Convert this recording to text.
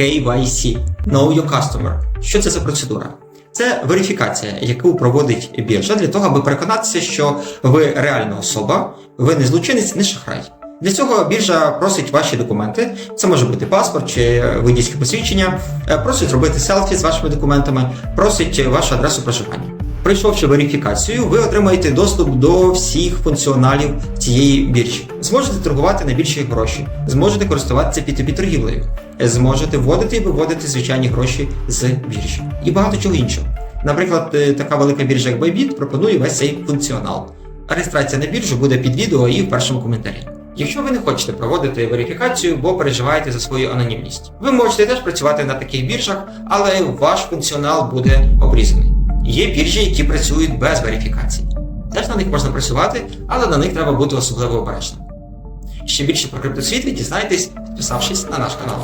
KYC Know Your Customer. Що це за процедура? Це верифікація, яку проводить біржа для того, аби переконатися, що ви реальна особа, ви не злочинець, не шахрай. Для цього біржа просить ваші документи. Це може бути паспорт чи водійське посвідчення, е, просить робити селфі з вашими документами, просить вашу адресу проживання. Пройшовши верифікацію, ви отримаєте доступ до всіх функціоналів цієї біржі. Зможете торгувати на більші гроші, зможете користуватися P2P торгівлею, зможете вводити і виводити звичайні гроші з біржі і багато чого іншого. Наприклад, е, така велика біржа, як Bybit, пропонує весь цей функціонал. Реєстрація на біржу буде під відео і в першому коментарі. Якщо ви не хочете проводити верифікацію, бо переживаєте за свою анонімність, ви можете теж працювати на таких біржах, але ваш функціонал буде обрізаний. Є біржі, які працюють без верифікації. Теж на них можна працювати, але на них треба бути особливо обережним. Ще більше про криптосвіт ви дізнаєтесь, підписавшись на наш канал.